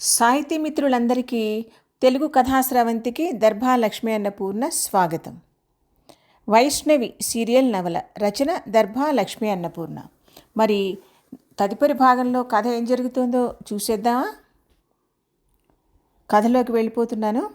సాహితీ మిత్రులందరికీ తెలుగు కథాస్రవంతికి దర్భా లక్ష్మీ అన్నపూర్ణ స్వాగతం. వైష్ణవి సీరియల్ నవల రచన దర్భా లక్ష్మీ అన్నపూర్ణ మరి తదుపరి భాగంలో కథ ఏం జరుగుతుందో చూసేద్దామా? కథలోకి వెళ్ళిపోతున్నాను.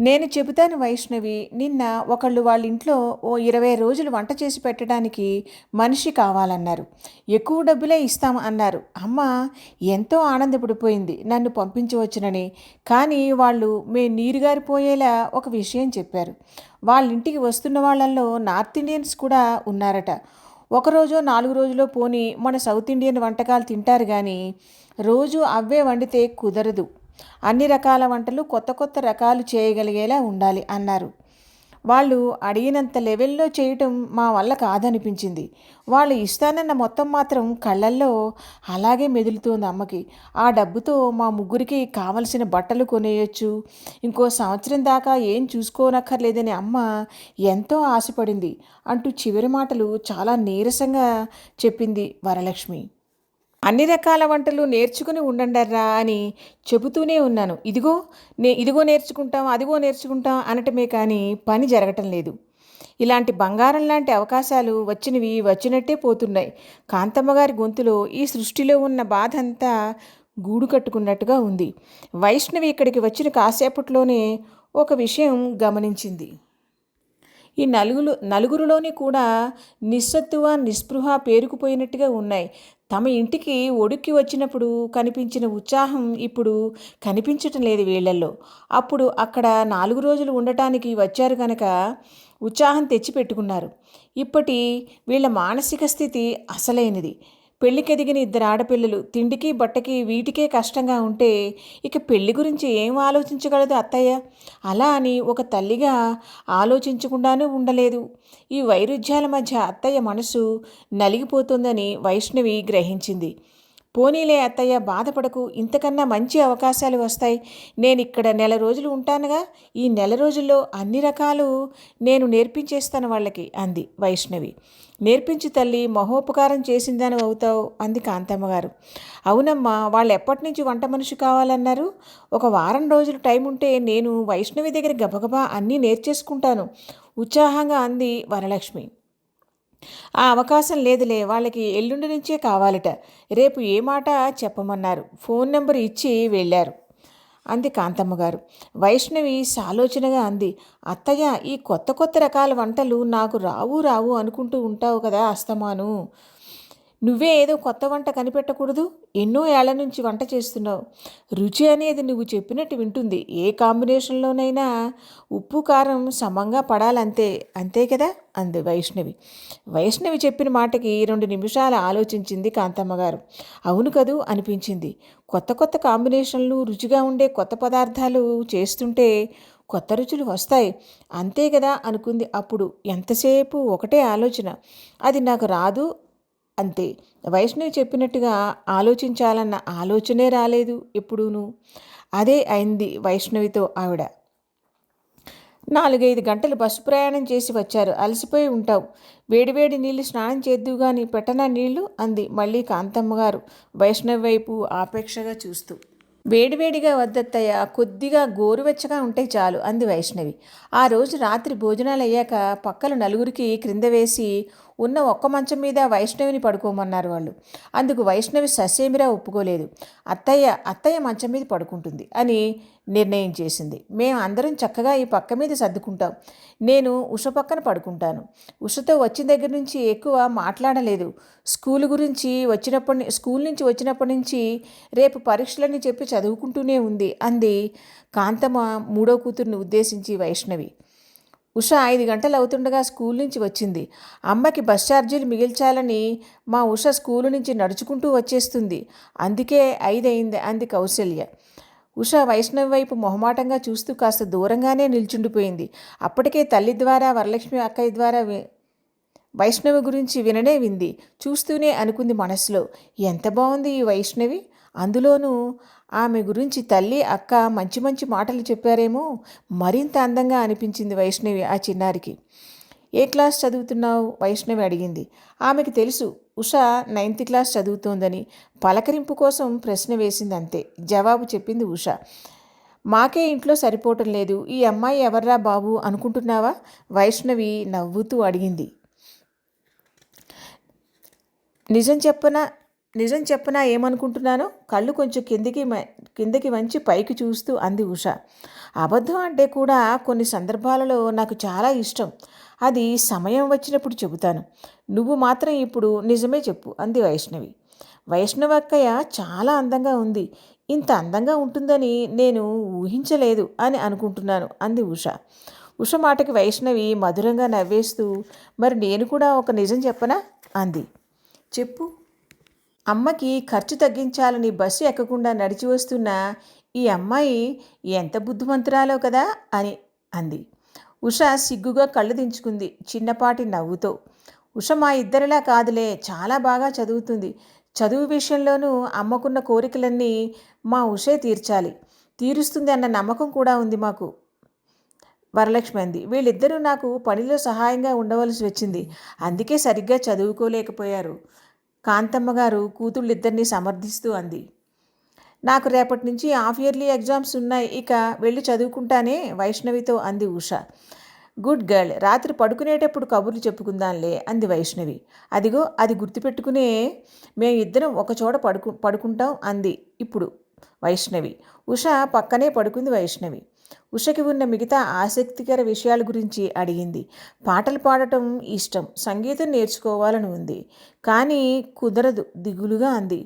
నేను చెబుతాను వైష్ణవి నిన్న ఒకళ్ళు వాళ్ళ ఇంట్లో ఓ ఇరవై రోజులు వంట చేసి పెట్టడానికి మనిషి కావాలన్నారు. ఎక్కువ డబ్బులే ఇస్తాం అన్నారు. అమ్మ ఎంతో ఆనందపడిపోయింది నన్ను పంపించవచ్చునని. కానీ వాళ్ళు మే నీరుగారిపోయేలా ఒక విషయం చెప్పారు. వాళ్ళ ఇంటికి వస్తున్న వాళ్ళల్లో నార్త్ ఇండియన్స్ కూడా ఉన్నారట. ఒకరోజు నాలుగు రోజులో పోని మన సౌత్ ఇండియన్ వంటకాలు తింటారు కానీ రోజు అవే వండితే కుదరదు. అన్ని రకాల వంటలు కొత్త కొత్త రకాలు చేయగలిగేలా ఉండాలి అన్నారు. వాళ్ళు అడిగినంత లెవెల్లో చేయటం మా వల్ల కాదనిపించింది. వాళ్ళు ఇస్తానన్న మొత్తం మాత్రం కళ్ళల్లో అలాగే మెదులుతోంది అమ్మకి. ఆ డబ్బుతో మా ముగ్గురికి కావలసిన బట్టలు కొనేయచ్చు. ఇంకో సంవత్సరం దాకా ఏం చూసుకోనక్కర్లేదని అమ్మ ఎంతో ఆశపడింది. అంటూ చివరి మాటలు చాలా నీరసంగా చెప్పింది వరలక్ష్మి. అన్ని రకాల వంటలు నేర్చుకుని ఉండండర్రా అని చెబుతూనే ఉన్నాను. ఇదిగో నే ఇదిగో నేర్చుకుంటాం అదిగో నేర్చుకుంటాం అనటమే కానీ పని జరగటం లేదు. ఇలాంటి బంగారం లాంటి అవకాశాలు వచ్చినవి వచ్చినట్టే పోతున్నాయి. కాంతమ్మ గారి గొంతులో ఈ సృష్టిలో ఉన్న బాధ అంతా గూడు కట్టుకున్నట్టుగా ఉంది. వైష్ణవి ఇక్కడికి వచ్చిన కాసేపట్లోనే ఒక విషయం గమనించింది. ఈ నలుగురు నలుగురిలోని కూడా నిస్సత్తువ నిస్పృహ పేరుకుపోయినట్టుగా ఉన్నాయి. తమ ఇంటికి ఒడుక్కి వచ్చినప్పుడు కనిపించిన ఉత్సాహం ఇప్పుడు కనిపించటం లేదు వీళ్ళల్లో. అప్పుడు అక్కడ నాలుగు రోజులు ఉండటానికి వచ్చారు కనుక ఉత్సాహం తెచ్చిపెట్టుకున్నారు. ఇప్పటి వీళ్ళ మానసిక స్థితి అసలైనది. పెళ్ళికెదిగిన ఇద్దరు ఆడపిల్లలు తిండికి బట్టకి వీటికే కష్టంగా ఉంటే ఇక పెళ్ళి గురించి ఏం ఆలోచించగలదు అత్తయ్య? అలా అని ఒక తల్లిగా ఆలోచించకుండానూ ఉండలేదు. ఈ వైరుధ్యాల మధ్య అత్తయ్య మనసు నలిగిపోతుందని వైష్ణవి గ్రహించింది. పోనీలే అత్తయ్య బాధపడకు. ఇంతకన్నా మంచి అవకాశాలు వస్తాయి. నేను ఇక్కడ నెల రోజులు ఉంటానుగా. ఈ నెల రోజుల్లో అన్ని రకాలు నేను నేర్పించేస్తాను వాళ్ళకి అంది వైష్ణవి. నేర్పించి తల్లి మహోపకారం చేసిందని అవుతావు అంది కాంతమ్మ గారు. అవునమ్మా వాళ్ళు ఎప్పటి నుంచి వంట మనిషి కావాలన్నారు? ఒక వారం రోజులు టైం ఉంటే నేను వైష్ణవి దగ్గర గబగబా అన్నీ నేర్చేసుకుంటాను. ఉత్సాహంగా అంది వరలక్ష్మి. ఆ అవకాశం లేదులే వాళ్ళకి ఎల్లుండి నుంచే కావాలట. రేపు ఏ మాట చెప్పమన్నారు? ఫోన్ నెంబర్ ఇచ్చి వెళ్ళారు. అంది కాంతమ్మ గారు. వైష్ణవి సాలోచనగా అంది. అత్తయ్య ఈ కొత్త కొత్త రకాల వంటలు నాకు రావు రావు అనుకుంటూ ఉంటావు కదా అస్తమాను. నువ్వే ఏదో కొత్త వంట కనిపెట్టకూడదు. ఎన్నో ఏళ్ళ నుంచి వంట చేస్తున్నావు. రుచి అనేది నువ్వు చెప్పినట్టు వింటుంది. ఏ కాంబినేషన్లోనైనా ఉప్పు కారం సమంగా పడాలంతే. అంతే కదా? అంది వైష్ణవి. వైష్ణవి చెప్పిన మాటకి రెండు నిమిషాలు ఆలోచించింది కాంతమ్మ గారు. అవును కదూ? అనిపించింది. కొత్త కొత్త కాంబినేషన్లు రుచిగా ఉండే కొత్త పదార్థాలు చేస్తుంటే కొత్త రుచులు వస్తాయి. అంతే కదా? అనుకుంది అప్పుడు. ఎంతసేపు? ఒకటే ఆలోచన. అది నాకు రాదు అంతే. వైష్ణవి చెప్పినట్టుగా ఆలోచించాలన్న ఆలోచనే రాలేదు ఎప్పుడూను. అదే అయింది వైష్ణవితో ఆవిడ. నాలుగైదు గంటలు బస్సు ప్రయాణం చేసి వచ్చారు. అలసిపోయి ఉంటావు. వేడివేడి నీళ్ళు స్నానం చేద్దు కానీ పెట్టనా నీళ్ళు అంది మళ్ళీ కాంతమ్మ గారు వైష్ణవి వైపు ఆపేక్షగా చూస్తూ. వేడివేడిగా వద్దత్తయ్య కొద్దిగా గోరువెచ్చగా ఉంటే చాలు అంది వైష్ణవి. ఆ రోజు రాత్రి భోజనాలు అయ్యాక పక్కల నలుగురికి క్రింద వేసి ఉన్న ఒక్క మంచం మీద వైష్ణవిని పడుకోమన్నారు వాళ్ళు. అందుకు వైష్ణవి ససేమిరా ఒప్పుకోలేదు. అత్తయ్య అత్తయ్య మంచం మీద పడుకుంటుంది అని నిర్ణయం చేసింది. మేము అందరం చక్కగా ఈ పక్క మీద సర్దుకుంటాం. నేను ఉష పక్కన పడుకుంటాను. ఉషతో వచ్చిన దగ్గర నుంచి ఎక్కువ మాట్లాడలేదు. స్కూల్ గురించి వచ్చినప్పటి స్కూల్ నుంచి వచ్చినప్పటి నుంచి రేపు పరీక్షలని చెప్పి చదువుకుంటూనే ఉంది అంది కాంతమ్మ మూడో కూతుర్ని ఉద్దేశించి వైష్ణవి. ఉష ఐదు గంటలు అవుతుండగా స్కూల్ నుంచి వచ్చింది. అమ్మకి బస్ ఛార్జీలు మిగిల్చాలని మా ఉష స్కూలు నుంచి నడుచుకుంటూ వచ్చేస్తుంది. అందుకే ఐదయింది అంది కౌశల్య. ఉష వైష్ణవి వైపు మొహమాటంగా చూస్తూ కాస్త దూరంగానే నిల్చుండిపోయింది. అప్పటికే తల్లి ద్వారా వరలక్ష్మి అక్కయ్య ద్వారా వైష్ణవి గురించి విననే వింది. చూస్తూనే అనుకుంది మనసులో ఎంత బాగుంది ఈ వైష్ణవి? అందులోనూ ఆమె గురించి తల్లి అక్క మంచి మంచి మాటలు చెప్పారేమో మరింత అందంగా అనిపించింది వైష్ణవి ఆ చిన్నారికి. ఏ క్లాస్ చదువుతున్నావు? వైష్ణవి అడిగింది. ఆమెకి తెలుసు ఉష నైన్త్ క్లాస్ చదువుతోందని పలకరింపు కోసం ప్రశ్న వేసింది అంతే. జవాబు చెప్పింది ఉష. మాకే ఇంట్లో సరిపోవటం లేదు. ఈ అమ్మాయి ఎవర్రా బాబు అనుకుంటున్నావా? వైష్ణవి నవ్వుతూ అడిగింది. నిజం చెప్పనా? నిజం చెప్పనా ఏమనుకుంటున్నాను? కళ్ళు కొంచెం కిందికి మ- కిందకి వంచి పైకి చూస్తూ అంది ఉష. అబద్ధం అంటే కూడా కొన్ని సందర్భాలలో నాకు చాలా ఇష్టం. అది సమయం వచ్చినప్పుడు చెబుతాను. నువ్వు మాత్రం ఇప్పుడు నిజమే చెప్పు అంది వైష్ణవి. వైష్ణవక్కయ్య చాలా అందంగా ఉంది. ఇంత అందంగా ఉంటుందని నేను ఊహించలేదు అని అనుకుంటున్నాను అంది ఉష. ఉష మాటకి వైష్ణవి మధురంగా నవ్వేస్తూ మరి నేను కూడా ఒక నిజం చెప్పనా? అంది. చెప్పు. అమ్మకి ఖర్చు తగ్గించాలని బస్సు ఎక్కకుండా నడిచి వస్తున్న ఈ అమ్మాయి ఎంత బుద్ధిమంతురాలో కదా అని అంది. ఉష సిగ్గుగా కళ్ళు దించుకుంది చిన్నపాటి నవ్వుతో. ఉష మా ఇద్దరిలా కాదులే చాలా బాగా చదువుతుంది. చదువు విషయంలోనూ అమ్మకున్న కోరికలన్నీ మా ఉషే తీర్చాలి. తీరుస్తుంది అన్న నమ్మకం కూడా ఉంది మాకు. వరలక్ష్మి అంది. వీళ్ళిద్దరూ నాకు పనిలో సహాయంగా ఉండవలసి వచ్చింది. అందుకే సరిగ్గా చదువుకోలేకపోయారు. కాంతమ్మ గారు కూతుళ్ళిద్దరినీ సమర్థిస్తూ అంది. నాకు రేపటి నుంచి హాఫ్ ఇయర్లీ ఎగ్జామ్స్ ఉన్నాయి ఇక వెళ్ళి చదువుకుంటానే వైష్ణవితో అంది ఉష. గుడ్ గర్ల్ రాత్రి పడుకునేటప్పుడు కబుర్లు చెప్పుకుందాంలే అంది వైష్ణవి. అదిగో అది గుర్తుపెట్టుకునే మేము ఇద్దరం ఒకచోట పడుకు పడుకుంటాం అంది ఇప్పుడు వైష్ణవి. ఉష పక్కనే పడుకుంది వైష్ణవి. ఉషకి ఉన్న మిగతా ఆసక్తికర విషయాల గురించి అడిగింది. పాటలు పాడటం ఇష్టం సంగీతం నేర్చుకోవాలని ఉంది. కానీ కుదరదు దిగులుగా అంది.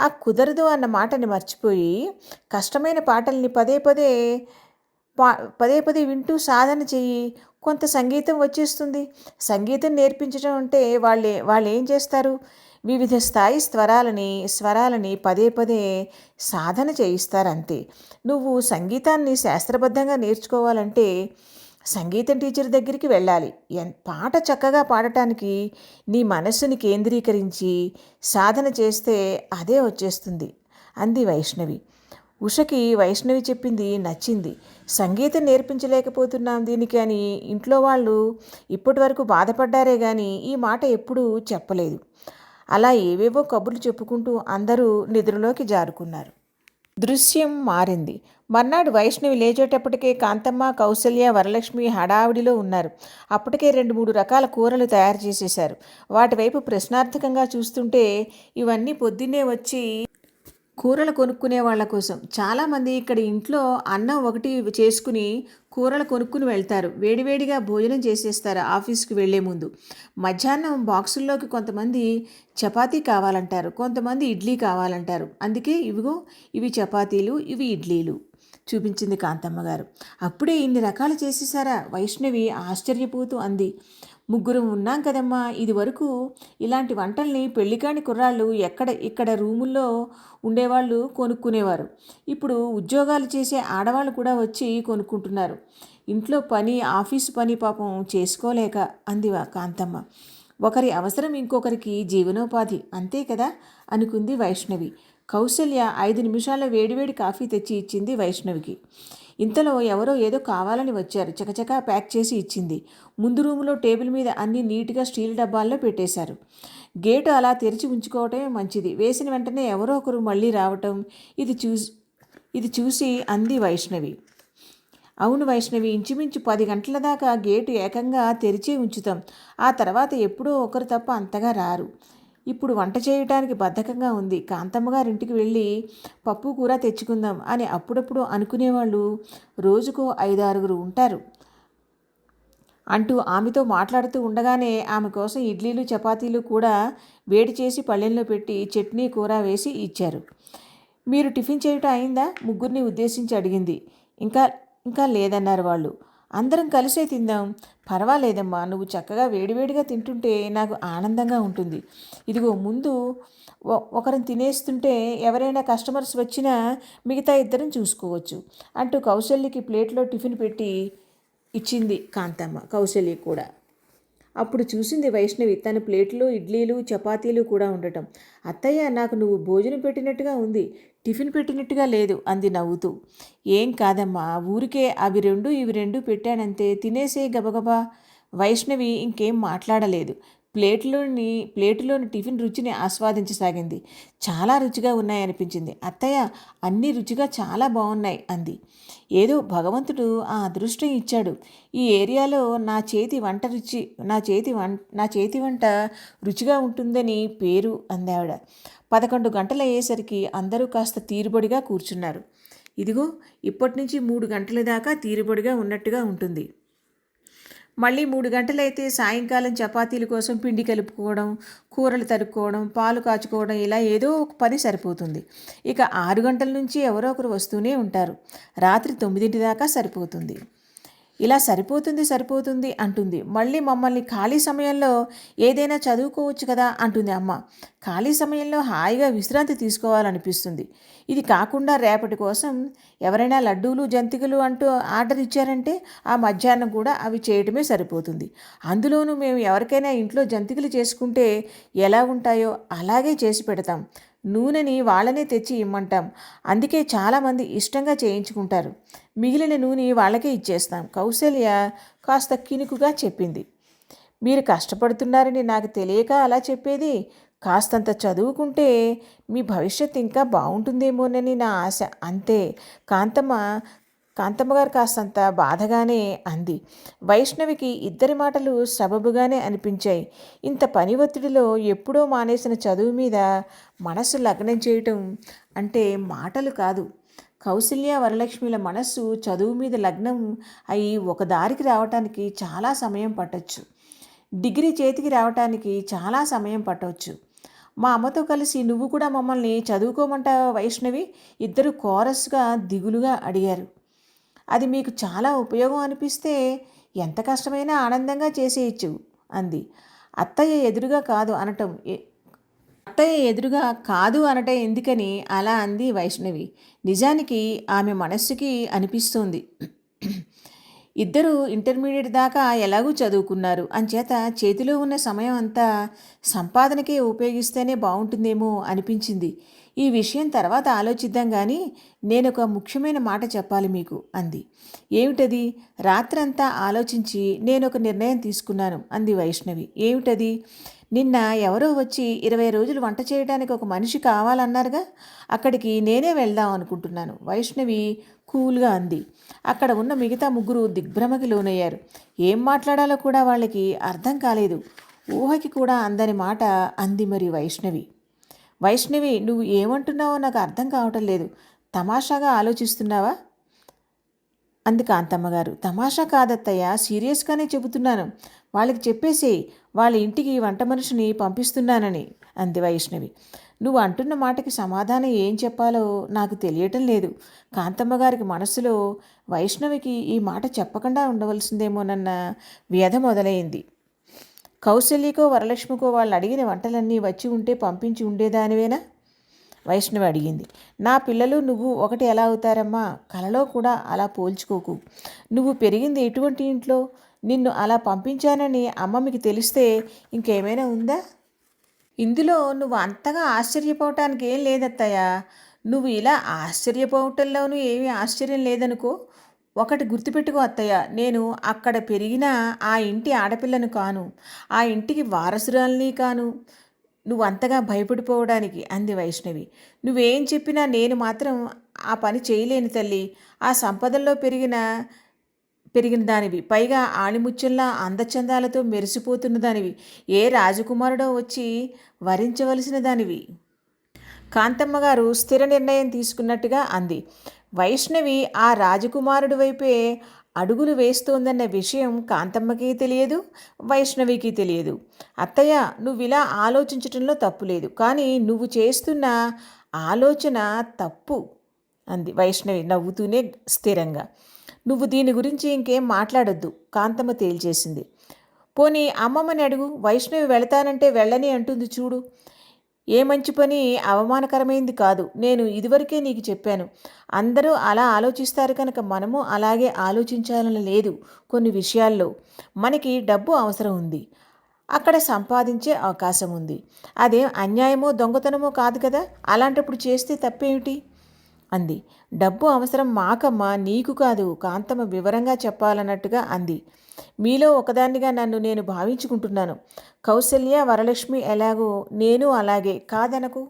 ఆ కుదరదు అన్న మాటని మర్చిపోయి కష్టమైన పాటల్ని పదే పదే పా పదే పదే వింటూ సాధన చెయ్యి. కొంత సంగీతం వచ్చేస్తుంది. సంగీతం నేర్పించడం అంటే వాళ్ళే వాళ్ళు ఏం చేస్తారు? వివిధ స్థాయి స్వరాలని స్వరాలని పదే పదే సాధన చేయిస్తారు అంతే నువ్వు సంగీతాన్ని శాస్త్రబద్ధంగా నేర్చుకోవాలంటే సంగీతం టీచర్ దగ్గరికి వెళ్ళాలి. ఎన్ పాట చక్కగా పాడటానికి నీ మనస్సుని కేంద్రీకరించి సాధన చేస్తే అదే వచ్చేస్తుంది. అంది వైష్ణవి. ఉషకి వైష్ణవి చెప్పింది నచ్చింది. సంగీతం నేర్పించలేకపోతున్నాం దీనికి అని ఇంట్లో వాళ్ళు ఇప్పటి వరకు బాధపడ్డారే కానీ ఈ మాట ఎప్పుడూ చెప్పలేదు. అలా ఏవేవో కబుర్లు చెప్పుకుంటూ అందరూ నిద్రలోకి జారుకున్నారు. దృశ్యం మారింది. మర్నాడు వైష్ణవి లేచేటప్పటికే కాంతమ్మ కౌశల్య వరలక్ష్మి హడావిడిలో ఉన్నారు. అప్పటికే రెండు మూడు రకాల కూరలు తయారు చేసేశారు. వాటి వైపు ప్రశ్నార్థకంగా చూస్తుంటే ఇవన్నీ పొద్దున్నే వచ్చి కూరలు కొనుక్కునే వాళ్ళ కోసం. చాలామంది ఇక్కడ ఇంట్లో అన్నం ఒకటి చేసుకుని కూరలు కొనుక్కుని వెళ్తారు. వేడివేడిగా భోజనం చేసేస్తారు ఆఫీస్కి వెళ్ళే ముందు. మధ్యాహ్నం బాక్సుల్లోకి కొంతమంది చపాతీ కావాలంటారు. కొంతమంది ఇడ్లీ కావాలంటారు. అందుకే ఇవిగో ఇవి చపాతీలు ఇవి ఇడ్లీలు. చూపించింది కాంతమ్మ గారు. అప్పుడే ఇన్ని రకాలు చేసేసారా వైష్ణవి ఆశ్చర్యపోతూ అంది. ముగ్గురు ఉన్నాం కదమ్మా. ఇది వరకు ఇలాంటి వంటల్ని పెళ్ళికాని కుర్రాళ్ళు ఎక్కడ ఇక్కడ రూముల్లో ఉండేవాళ్ళు కొనుక్కునేవారు. ఇప్పుడు ఉద్యోగాలు చేసే ఆడవాళ్ళు కూడా వచ్చి కొనుక్కుంటున్నారు. ఇంట్లో పని ఆఫీసు పని పాపం చేసుకోలేక అంది కాంతమ్మ. ఒకరి అవసరం ఇంకొకరికి జీవనోపాధి అంతే కదా? అనుకుంది వైష్ణవి. కౌసల్య ఐదు నిమిషాల వేడివేడి కాఫీ తెచ్చి ఇచ్చింది వైష్ణవికి. ఇంతలో ఎవరో ఏదో కావాలని వచ్చారు. చకచకా ప్యాక్ చేసి ఇచ్చింది. ముందు రూములో టేబుల్ మీద అన్ని నీట్గా స్టీల్ డబ్బాల్లో పెట్టేశారు. గేటు అలా తెరిచి ఉంచుకోవటమే మంచిది. వేసిన వెంటనే ఎవరో ఒకరు మళ్ళీ రావటం ఇది చూసి ఇది చూసి అంది వైష్ణవి. అవును వైష్ణవి ఇంచుమించు పది గంటల దాకా గేటు ఏకంగా తెరిచే ఉంచుతాం. ఆ తర్వాత ఎప్పుడో ఒకరు తప్ప అంతగా రారు. ఇప్పుడు వంట చేయటానికి బద్ధకంగా ఉంది. కాంతమ్మ గారింటికి వెళ్ళి పప్పు కూర తెచ్చుకుందాం అని అప్పుడప్పుడు అనుకునేవాళ్ళు రోజుకో ఐదారుగురు ఉంటారు. అంటూ ఆమెతో మాట్లాడుతూ ఉండగానే ఆమె కోసం ఇడ్లీలు చపాతీలు కూడా వేడి చేసి పళ్ళెంలో పెట్టి చట్నీ కూర వేసి ఇచ్చారు. మీరు టిఫిన్ చేయటం అయిందా? ముగ్గురిని ఉద్దేశించి అడిగింది. ఇంకా ఇంకా లేదన్నారు వాళ్ళు. అందరం కలిసే తిందాం. పర్వాలేదమ్మా నువ్వు చక్కగా వేడివేడిగా తింటుంటే నాకు ఆనందంగా ఉంటుంది. ఇదిగో ముందు ఒకరిని తినేస్తుంటే ఎవరైనా కస్టమర్స్ వచ్చినా మిగతా ఇద్దరం చూసుకోవచ్చు. అంటూ కౌశల్యకి ప్లేట్లో టిఫిన్ పెట్టి ఇచ్చింది కాంతమ్మ కౌశల్య కూడా. అప్పుడు చూసింది వైష్ణవి తన ప్లేట్లో ఇడ్లీలు చపాతీలు కూడా ఉండటం. అత్తయ్య నాకు నువ్వు భోజనం పెట్టినట్టుగా ఉంది టిఫిన్ పెట్టినట్టుగా లేదు అంది నవ్వుతూ. ఏం కాదమ్మా ఊరికే అవి రెండు ఇవి రెండు పెట్టానంతే తినేసే గబగబా. వైష్ణవి ఇంకేం మాట్లాడలేదు. ప్లేట్లోని ప్లేటులోని టిఫిన్ రుచిని ఆస్వాదించసాగింది. చాలా రుచిగా ఉన్నాయనిపించింది. అత్తయ్య అన్నీ రుచిగా చాలా బాగున్నాయి అంది. ఏదో భగవంతుడు ఆ అదృష్టం ఇచ్చాడు. ఈ ఏరియాలో నా చేతి వంట రుచి నా చేతి వం నా చేతి వంట రుచిగా ఉంటుందని పేరు అందావిడ. పదకొండు గంటలు అయ్యేసరికి అందరూ కాస్త తీరుబడిగా కూర్చున్నారు. ఇదిగో ఇప్పటి నుంచి మూడు గంటల దాకా తీరుబడిగా ఉన్నట్టుగా ఉంటుంది. మళ్ళీ మూడు గంటలైతే సాయంకాలం చపాతీల కోసం పిండి కలుపుకోవడం కూరలు తరుక్కోవడం పాలు కాచుకోవడం ఇలా ఏదో ఒక పని సరిపోతుంది. ఇక ఆరు గంటల నుంచి ఎవరో ఒకరు వస్తూనే ఉంటారు. రాత్రి తొమ్మిదింటి దాకా సరిపోతుంది. ఇలా సరిపోతుంది సరిపోతుంది అంటుంది. మళ్ళీ మమ్మల్ని ఖాళీ సమయంలో ఏదైనా చదువుకోవచ్చు కదా అంటుంది అమ్మ. ఖాళీ సమయంలో హాయిగా విశ్రాంతి తీసుకోవాలనిపిస్తుంది. ఇది కాకుండా రేపటి కోసం ఎవరైనా లడ్డూలు జంతికలు అంటూ ఆర్డర్ ఇచ్చారంటే ఆ మధ్యాహ్నం కూడా అవి చేయటమే సరిపోతుంది. అందులోనూ మేము ఎవరికైనా ఇంట్లో జంతికలు చేసుకుంటే ఎలా ఉంటాయో అలాగే చేసి పెడతాం. నూనెని వాళ్ళనే తెచ్చి ఇమ్మంటాం. అందుకే చాలామంది ఇష్టంగా చేయించుకుంటారు. మిగిలిన నూనె వాళ్ళకే ఇచ్చేస్తాం. కౌశల్య కాస్త కినుకుగా చెప్పింది. మీరు కష్టపడుతున్నారని నాకు తెలియక అలా చెప్పేది. కాస్తంత చదువుకుంటే మీ భవిష్యత్ ఇంకా బాగుంటుందేమోనని నా ఆశ. అంతే. కాంతమ్మ కాంతమ్మ గారు కాస్తంత బాధగానే అంది. వైష్ణవికి ఇద్దరి మాటలు సబబుగానే అనిపించాయి. ఇంత పని ఒత్తిడిలో ఎప్పుడో మానేసిన చదువు మీద మనసు లగ్నం చేయటం అంటే మాటలు కాదు. కౌశల్య వరలక్ష్మిల మనస్సు చదువు మీద లగ్నం అయి ఒక దారికి రావటానికి చాలా సమయం పట్టొచ్చు. డిగ్రీ చేతికి రావటానికి చాలా సమయం పట్టవచ్చు మా అమ్మతో కలిసి నువ్వు కూడా మమ్మల్ని చదువుకోమంటావా వైష్ణవి? ఇద్దరు కోరస్గా దిగులుగా అడిగారు. అది మీకు చాలా ఉపయోగం అనిపిస్తే ఎంత కష్టమైనా ఆనందంగా చేసేయచ్చు అంది. అత్తయ్య ఎదురుగా కాదు అనటం అత్తయ్య ఎదురుగా కాదు అనటం ఎందుకని అలా అంది వైష్ణవి. నిజానికి ఆమె మనస్సుకి అనిపిస్తుంది. ఇద్దరు ఇంటర్మీడియట్ దాకా ఎలాగూ చదువుకున్నారు. అంచేత చేతిలో ఉన్న సమయం అంతా సంపాదనకే ఉపయోగిస్తేనే బాగుంటుందేమో అనిపించింది. ఈ విషయం తర్వాత ఆలోచిద్దాం కానీ నేను ఒక ముఖ్యమైన మాట చెప్పాలి మీకు అంది. ఏమిటది? రాత్రంతా ఆలోచించి నేను ఒక నిర్ణయం తీసుకున్నాను అంది వైష్ణవి. ఏమిటది? నిన్న ఎవరో వచ్చి ఇరవై రోజులు వంట చేయడానికి ఒక మనిషి కావాలన్నారుగా? అక్కడికి నేనే వెళ్దాం అనుకుంటున్నాను వైష్ణవి కూల్గా అంది. అక్కడ ఉన్న మిగతా ముగ్గురు దిగ్భ్రమకి లోనయ్యారు. ఏం మాట్లాడాలో కూడా వాళ్ళకి అర్థం కాలేదు. ఊహకి కూడా అందని మాట అంది మరి వైష్ణవి. వైష్ణవి నువ్వు ఏమంటున్నావో నాకు అర్థం కావటం లేదు. తమాషాగా ఆలోచిస్తున్నావా? అంది కాంతమ్మ గారు తమాషా కాదత్తయ్య సీరియస్గానే చెబుతున్నాను. వాళ్ళకి చెప్పేసి వాళ్ళ ఇంటికి వంట మనిషిని పంపిస్తున్నానని అంది వైష్ణవి. నువ్వు అంటున్న మాటకి సమాధానం ఏం చెప్పాలో నాకు తెలియటం లేదు. కాంతమ్మ గారికి మనసులో వైష్ణవికి ఈ మాట చెప్పకుండా ఉండవలసిందేమోనన్న వ్యధ మొదలైంది. కౌశల్యకో వరలక్ష్మికో వాళ్ళు అడిగిన వంటలన్నీ వచ్చి ఉంటే పంపించి ఉండేదానివేనా? వైష్ణవి అడిగింది. నా పిల్లలు నువ్వు ఒకటి ఎలా అవుతారమ్మా? కలలో కూడా అలా పోల్చుకోకు. నువ్వు పెరిగింది ఎటువంటి ఇంట్లో? నిన్ను అలా పంపించానని అమ్మ మీకు తెలిస్తే ఇంకేమైనా ఉందా? ఇందులో నువ్వు అంతగా ఆశ్చర్యపోవటానికి ఏం లేదత్తయ్యా. నువ్వు ఇలా ఆశ్చర్యపోవటంలోనూ ఏమీ ఆశ్చర్యం లేదనుకో ఒకటి గుర్తుపెట్టుకో అత్తయ్య నేను అక్కడ పెరిగిన ఆ ఇంటి ఆడపిల్లను కాను ఆ ఇంటికి వారసురాల్ని కాను. నువ్వు అంతగా భయపడిపోవడానికి అంది వైష్ణవి. నువ్వేం చెప్పినా నేను మాత్రం ఆ పని చేయలేని తల్లి. ఆ సంపదల్లో పెరిగిన పెరిగిన దానివి. పైగా ఆణిముత్యంలా అందచందాలతో మెరిసిపోతున్న దానివి. ఏ రాజకుమారుడో వచ్చి వరించవలసిన దానివి. కాంతమ్మ గారు స్థిర నిర్ణయం తీసుకున్నట్టుగా అంది. వైష్ణవి ఆ రాజకుమారుడి వైపే అడుగులు వేస్తోందన్న విషయం కాంతమ్మకి తెలియదు వైష్ణవికి తెలియదు. అత్తయ్య నువ్వు ఇలా ఆలోచించటంలో తప్పు లేదు కానీ నువ్వు చేస్తున్న ఆలోచన తప్పు అంది వైష్ణవి నవ్వుతూనే స్థిరంగా. నువ్వు దీని గురించి ఇంకేం మాట్లాడొద్దు కాంతమ్మ తేల్చేసింది. పోనీ అమ్మమ్మని అడుగు వైష్ణవి వెళతానంటే వెళ్ళని అంటుంది చూడు. ఏ మంచి పని అవమానకరమైంది కాదు. నేను ఇదివరకే నీకు చెప్పాను. అందరూ అలా ఆలోచిస్తారు కనుక మనము అలాగే ఆలోచించాలని లేదు కొన్ని విషయాల్లో. మనకి డబ్బు అవసరం ఉంది. అక్కడ సంపాదించే అవకాశం ఉంది. అదేం అన్యాయమో దొంగతనమో కాదు కదా? అలాంటప్పుడు చేస్తే తప్పేమిటి? అంది. డబ్బు అవసరం మాకమ్మా నీకు కాదు కాంతమ్మ వివరంగా చెప్పాలన్నట్టుగా అంది. మీలో ఒకదాన్నిగా నన్ను నేను భావించుకుంటున్నాను. కౌసల్య వరలక్ష్మి ఎలాగో నేను అలాగే కాదనకు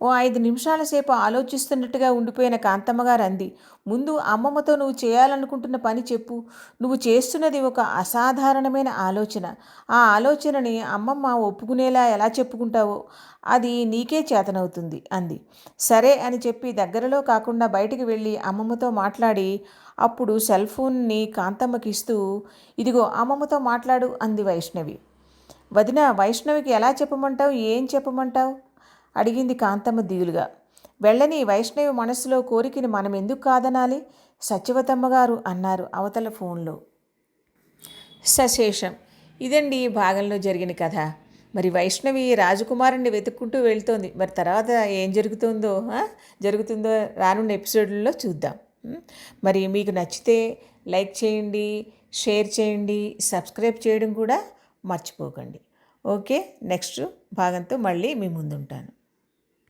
ఓ ఐదు నిమిషాల సేపు ఆలోచిస్తున్నట్టుగా ఉండిపోయిన కాంతమ్మగారు అంది. ముందు అమ్మమ్మతో నువ్వు చేయాలనుకుంటున్న పని చెప్పు. నువ్వు చేస్తున్నది ఒక అసాధారణమైన ఆలోచన. ఆ ఆలోచనని అమ్మమ్మ ఒప్పుకునేలా ఎలా చెప్పుకుంటావో అది నీకే చేతనవుతుంది అంది. సరే అని చెప్పి దగ్గరలో కాకుండా బయటికి వెళ్ళి అమ్మమ్మతో మాట్లాడి అప్పుడు సెల్ ఫోన్ని కాంతమ్మకి ఇస్తూ ఇదిగో అమ్మమ్మతో మాట్లాడు అంది వైష్ణవి. వదిన వైష్ణవికి ఎలా చెప్పమంటావు? ఏం చెప్పమంటావు? అడిగింది కాంతమ్మ దిగులుగా. వెళ్ళని వైష్ణవి మనసులో కోరికని మనం ఎందుకు కాదనాలి? సత్యవతమ్మ గారు అన్నారు అవతల ఫోన్లో. సశేషం ఇదండి ఈ భాగంలో జరిగిన కథ. మరి వైష్ణవి రాజకుమారుణ్ణి వెతుక్కుంటూ వెళ్తోంది. మరి తర్వాత ఏం జరుగుతుందో జరుగుతుందో రానున్న ఎపిసోడ్లో చూద్దాం. మరి మీకు నచ్చితే లైక్ చేయండి షేర్ చేయండి సబ్స్క్రైబ్ చేయడం కూడా మర్చిపోకండి. ఓకే నెక్స్ట్ భాగంతో మళ్ళీ మీ ముందుంటాను.